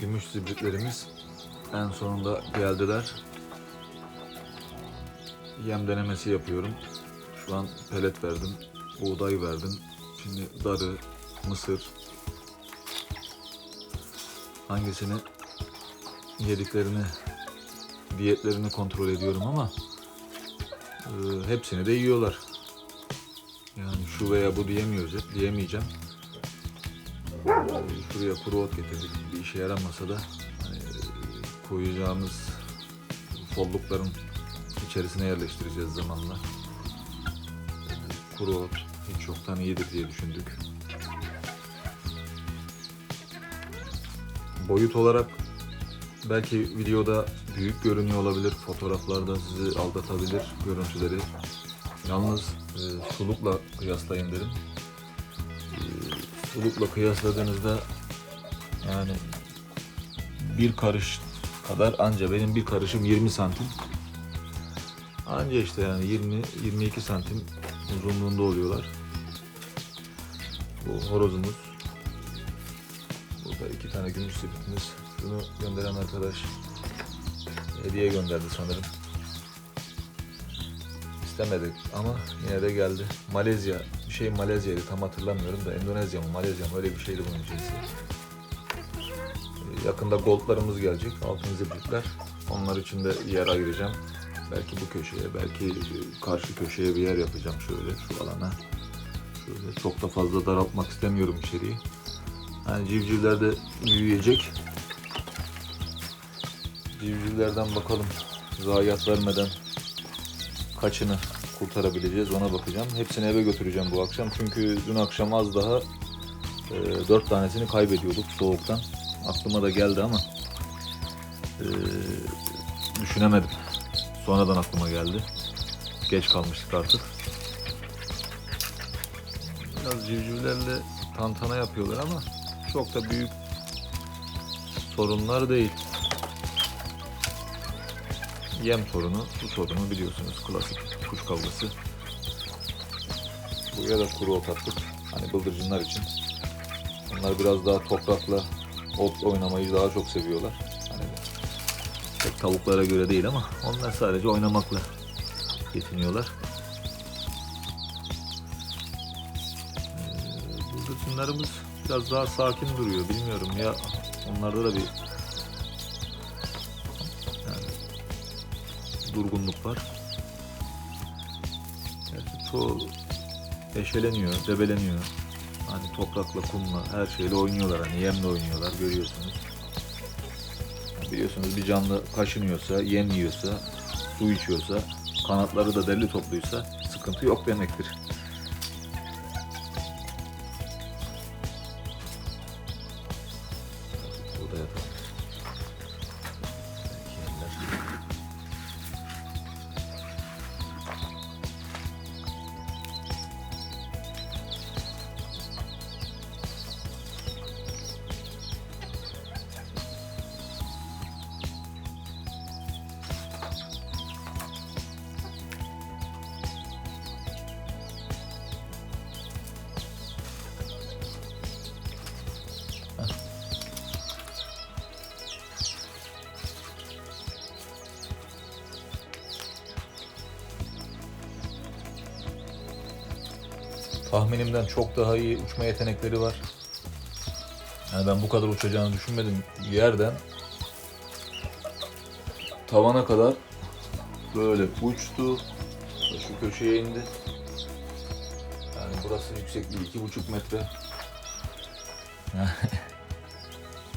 Gümüş zibritlerimiz en sonunda geldiler. Yem denemesi yapıyorum. Şu an pelet verdim, buğday verdim. Şimdi darı, mısır. Hangisini yediklerini, diyetlerini kontrol ediyorum ama e, hepsini de yiyorlar. Yani şu veya bu diyemiyoruz, diyemeyeceğim. Şuraya kuru ot getirdik. Bir işe yaramasa da hani, koyacağımız follukların içerisine yerleştireceğiz zamanla. Kuru ot hiç yoktan iyidir diye düşündük. Boyut olarak belki videoda büyük görünüyor olabilir, fotoğraflarda sizi aldatabilir görüntüleri. Yalnız e, sulukla kıyaslayın derim. Sulukla kıyasladığınızda yani bir karış kadar anca benim bir karışım 20 santim. Anca işte yani 20-22 santim uzunluğunda oluyorlar. Bu horozumuz. Burada iki tane gümüş sepetimiz. Bunu gönderen arkadaş hediye gönderdi sanırım. İstemedik ama yine de geldi. Malezya, şey Malezya'ydı tam hatırlamıyorum da Endonezya mı Malezya mı öyle bir şeydi bunun cinsi. Ee, Yakında goldlarımız gelecek, altın zibritler. Onlar için de yer ayıracağım. Belki bu köşeye, belki e, karşı köşeye bir yer yapacağım şöyle şu alana. Şöyle çok da fazla daraltmak istemiyorum içeriği. Yani civcivler de büyüyecek. Civcivlerden bakalım zayiat vermeden kaçını kurtarabileceğiz ona bakacağım. Hepsini eve götüreceğim bu akşam. Çünkü dün akşam az daha e, 4 tanesini kaybediyorduk soğuktan. Aklıma da geldi ama e, düşünemedim. Sonradan aklıma geldi. Geç kalmıştık artık. Biraz civcivlerle tantana yapıyorlar ama çok da büyük sorunlar değil. Yem sorunu, su sorunu biliyorsunuz klasik kuş kavgası. Buraya da kuru ot. Hani bıldırcınlar için. Onlar biraz daha toprakla ot oynamayı daha çok seviyorlar. Hani pek tavuklara göre değil ama onlar sadece oynamakla yetiniyorlar. Ee, Bıldırcınlarımız biraz daha sakin duruyor. Bilmiyorum ya onlarda da bir durgunluk var. Gerçi çoğu eşeleniyor, debeleniyor. Hani toprakla, kumla, her şeyle oynuyorlar. Hani yemle oynuyorlar görüyorsunuz. Biliyorsunuz bir canlı kaşınıyorsa, yem yiyorsa, su içiyorsa, kanatları da deli topluysa sıkıntı yok demektir. Tahminimden çok daha iyi uçma yetenekleri var. Yani ben bu kadar uçacağını düşünmedim. Yerden tavana kadar böyle uçtu. Şu köşeye indi. Yani burası yüksekliği iki buçuk metre.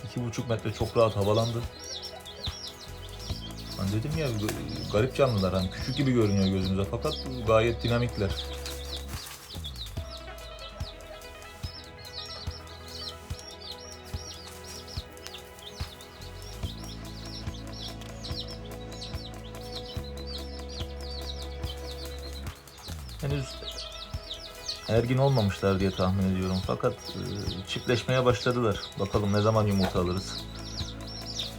iki buçuk metre çok rahat havalandı. Hani dedim ya garip canlılar hani küçük gibi görünüyor gözümüze fakat gayet dinamikler. Henüz ergin olmamışlar diye tahmin ediyorum. Fakat e, çiftleşmeye başladılar. Bakalım ne zaman yumurta alırız.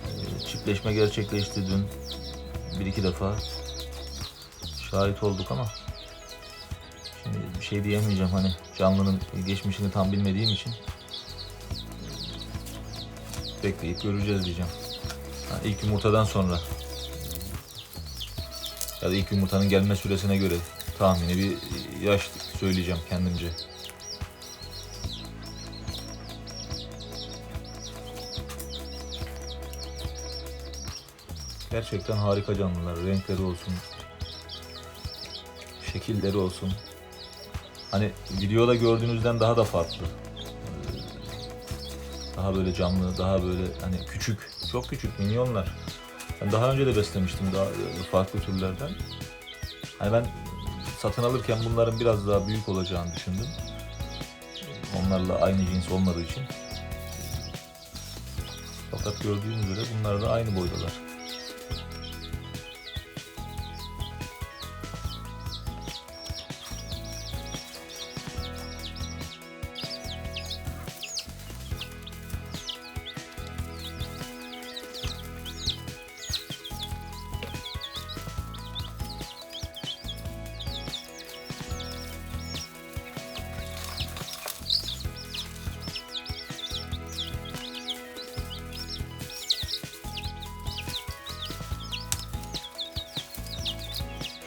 E, çiftleşme gerçekleşti dün. Bir iki defa şahit olduk ama şimdi bir şey diyemeyeceğim hani canlının geçmişini tam bilmediğim için. bekleyip göreceğiz diyeceğim. Ha, ilk yumurtadan sonra ya da ilk yumurtanın gelme süresine göre tahmini bir yaş söyleyeceğim kendimce. Gerçekten harika canlılar. Renkleri olsun, şekilleri olsun. Hani videoda gördüğünüzden daha da farklı. Ee, Daha böyle canlı, daha böyle hani küçük, çok küçük minyonlar. Ben daha önce de beslemiştim daha farklı türlerden. Hani ben satın alırken bunların biraz daha büyük olacağını düşündüm. Onlarla aynı cins olmadığı için. Fakat gördüğünüz üzere bunlar da aynı boydalar.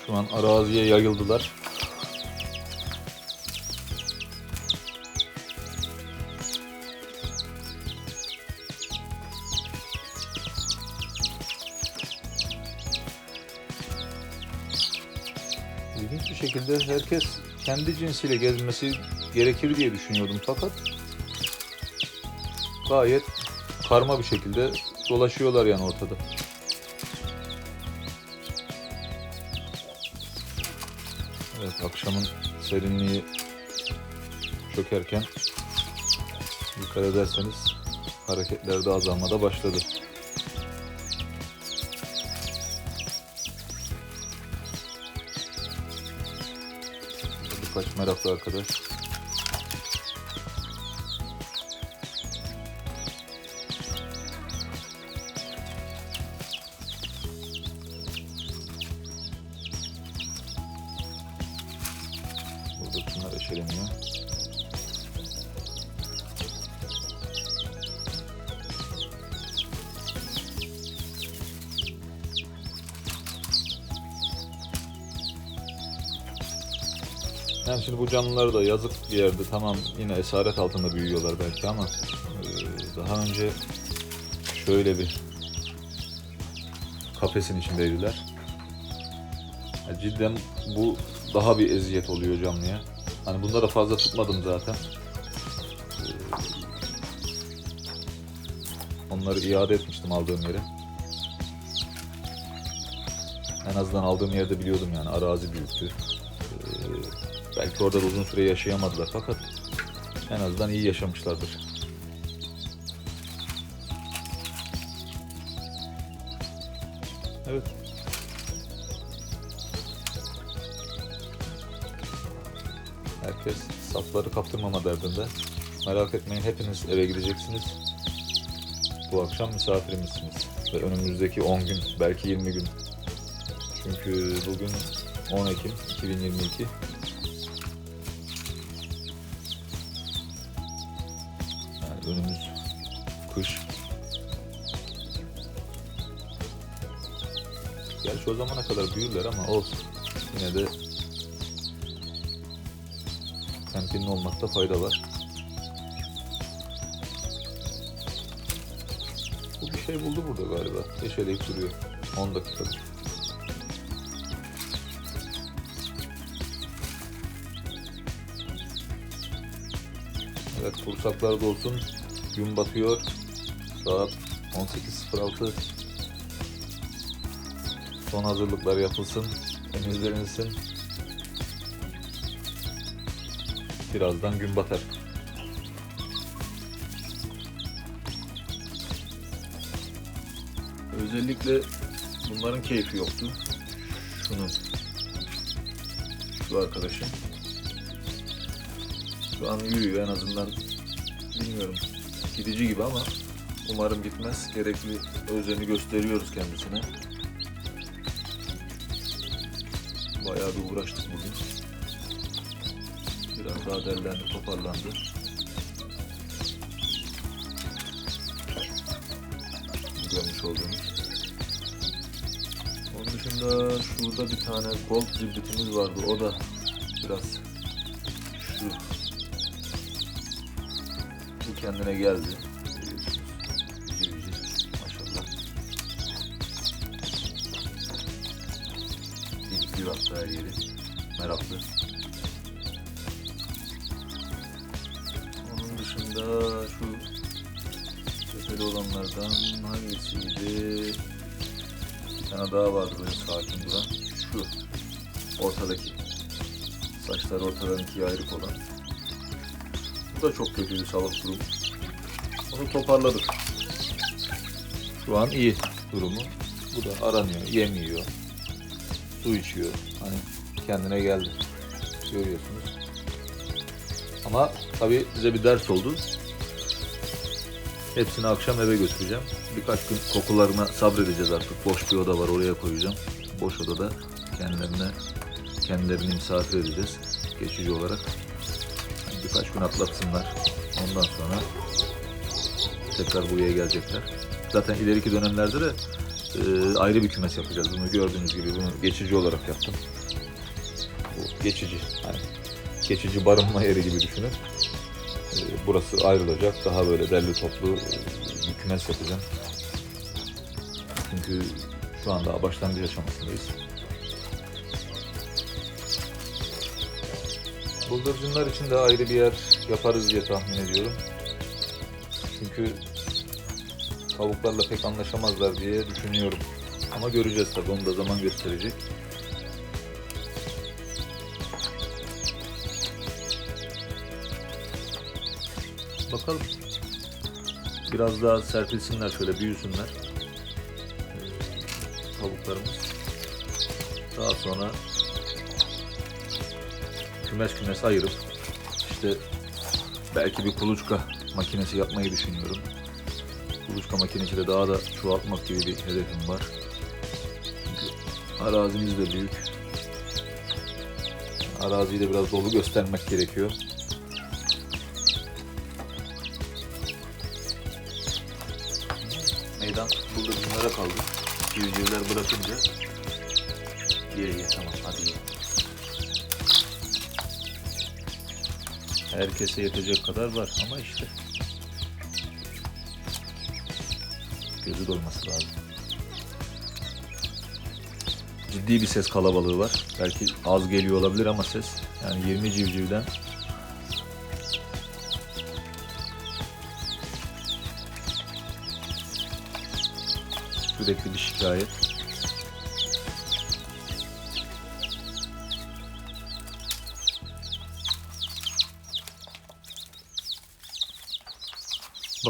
Şu an araziye yayıldılar. İlginç bir şekilde herkes kendi cinsiyle gezmesi gerekir diye düşünüyordum fakat gayet karma bir şekilde dolaşıyorlar yani ortada. Evet akşamın serinliği çökerken dikkat ederseniz hareketler de azalmada başladı. Birkaç meraklı arkadaş. Yani şimdi bu canlılar da yazık bir yerde tamam yine esaret altında büyüyorlar belki ama e, daha önce şöyle bir kafesin içindeydiler. Ya cidden bu daha bir eziyet oluyor canlıya. Hani bunda da fazla tutmadım zaten. Ee, Onları iade etmiştim aldığım yere. En azından aldığım yerde biliyordum yani arazi büyüktü. Belki orada da uzun süre yaşayamadılar fakat en azından iyi yaşamışlardır. Evet. Herkes safları kaptırmama derdinde. Merak etmeyin hepiniz eve gideceksiniz. Bu akşam misafirimizsiniz. Ve önümüzdeki 10 gün, belki 20 gün. Çünkü bugün 10 Ekim 2022. önümüz kış. Gerçi o zamana kadar büyürler ama olsun. Yine de temkinli olmakta fayda var. Bu bir şey buldu burada galiba. Eşeleyip duruyor. 10 dakikadır. Evet kursaklar dolsun. Gün batıyor. Saat 18.06. Son hazırlıklar yapılsın. Temizlenilsin. Birazdan gün batar. Özellikle bunların keyfi yoktu. Şunun. Şu arkadaşın. Şu an yürüyor en azından. Bilmiyorum. Gidici gibi ama umarım gitmez. Gerekli özeni gösteriyoruz kendisine. Bayağı bir uğraştık bugün. Biraz daha derlendi, toparlandı. görmüş olduğunuz. Onun dışında şurada bir tane gold zibritimiz vardı. O da biraz şu kendine geldi. Maşallah. Dikliyor hatta her yeri. Meraklı. Onun dışında şu tepeli olanlardan hangisiydi? Bir tane daha vardı böyle sakin duran. Şu. Ortadaki. Saçları ortadan ikiye ayrık olan. Da çok kötü bir sağlık durumu. Onu toparladık. Şu an iyi durumu. Bu da aranıyor, yem yiyor, su içiyor. Hani kendine geldi. Görüyorsunuz. Ama tabii bize bir ders oldu. Hepsini akşam eve götüreceğim. Birkaç gün kokularına sabredeceğiz artık. Boş bir oda var oraya koyacağım. Boş odada kendilerine kendilerini misafir edeceğiz. Geçici olarak. Birkaç gün atlatsınlar. Ondan sonra tekrar buraya gelecekler. Zaten ileriki dönemlerde de e, ayrı bir kümes yapacağız. Bunu gördüğünüz gibi bunu geçici olarak yaptım. Bu geçici. Yani geçici barınma yeri gibi düşünün. E, burası ayrılacak. Daha böyle derli toplu bir kümes yapacağım. Çünkü şu anda daha başlangıç aşamasındayız. Bıldırcınlar için de ayrı bir yer yaparız diye tahmin ediyorum. Çünkü tavuklarla pek anlaşamazlar diye düşünüyorum. Ama göreceğiz tabii onu da zaman gösterecek. Bakalım. Biraz daha serpilsinler şöyle büyüsünler. Ee, Tavuklarımız. Daha sonra kümes kümes ayırıp işte belki bir kuluçka makinesi yapmayı düşünüyorum. Kuluçka makinesi de daha da çoğaltmak gibi bir hedefim var. Çünkü arazimiz de büyük. Araziyi de biraz dolu göstermek gerekiyor. Meydan bıldırcınlara kaldı. Civcivler bırakınca ye ye tamam hadi ye. Herkese yetecek kadar var ama işte gözü doyması lazım. Ciddi bir ses kalabalığı var. Belki az geliyor olabilir ama ses yani 20 civcivden sürekli bir şikayet.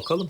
Bakalım.